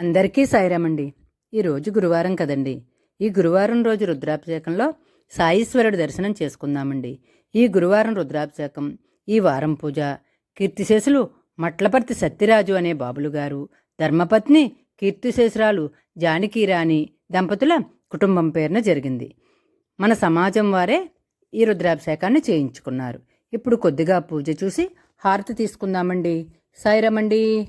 అందరికీ సాయిరామండి. ఈరోజు గురువారం కదండి. ఈ గురువారం రోజు రుద్రాభిషేకంలో సాయీశ్వరుడి దర్శనం చేసుకుందామండి. ఈ గురువారం రుద్రాభిషేకం ఈ వారం పూజ కీర్తిశేషులు మట్లపర్తి సత్యరాజు అనే బాబులు గారు ధర్మపత్ని కీర్తిశేషురాలు జానకీరాణి దంపతుల కుటుంబం పేరున జరిగింది. మన సమాజం వారే ఈ రుద్రాభిషేకాన్ని చేయించుకున్నారు. ఇప్పుడు కొద్దిగా పూజ చూసి హారతి తీసుకుందామండి. సాయిరమండి.